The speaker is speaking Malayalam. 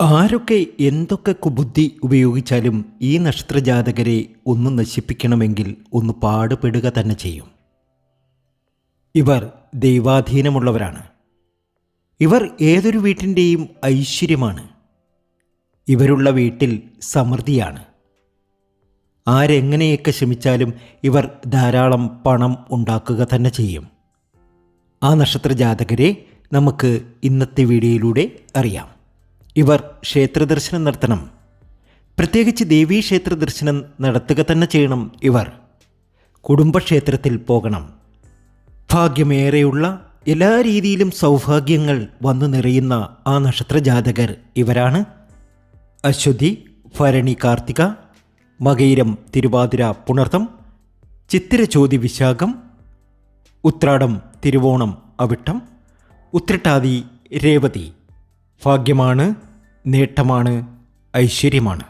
ആരൊക്കെ എന്തൊക്കെ കുബുദ്ധി ഉപയോഗിച്ചാലും ഈ നക്ഷത്രജാതകരെ ഒന്ന് നശിപ്പിക്കണമെങ്കിൽ ഒന്ന് പാടുപെടുക തന്നെ ചെയ്യും. ഇവർ ദൈവാധീനമുള്ളവരാണ്. ഇവർ ഏതൊരു വീട്ടിന്റെയും ഐശ്വര്യമാണ്. ഇവരുള്ള വീട്ടിൽ സമൃദ്ധിയാണ്. ആരെങ്ങനെയൊക്കെ ശ്രമിച്ചാലും ഇവർ ധാരാളം പണം ഉണ്ടാക്കുക തന്നെ ചെയ്യും. ആ നക്ഷത്രജാതകരെ നമുക്ക് ഇന്നത്തെ വീഡിയോയിലൂടെ അറിയാം. ഇവർ ക്ഷേത്രദർശനം നടത്തണം. പ്രത്യേകിച്ച് ദേവീ ക്ഷേത്ര ദർശനം നടത്തുക തന്നെ ചെയ്യണം ഇവർ. കുടുംബക്ഷേത്രത്തിൽ പോകണം. ഭാഗ്യമേറെയുള്ള എല്ലാ രീതിയിലും സൗഭാഗ്യങ്ങൾ വന്നു നിറയുന്ന ആ നക്ഷത്ര ജാതകർ ഇവരാണ്. അശ്വതി ഭരണി കാർത്തിക മകയിരം തിരുവാതിര പുണർത്തം ചിത്തിരചോതി വിശാഖം ഉത്രാടം തിരുവോണം അവിട്ടം ഉത്രട്ടാതി രേവതി. ഭാഗ്യമാണ് നേട്ടമാണ് ഐശ്വര്യമാണ്.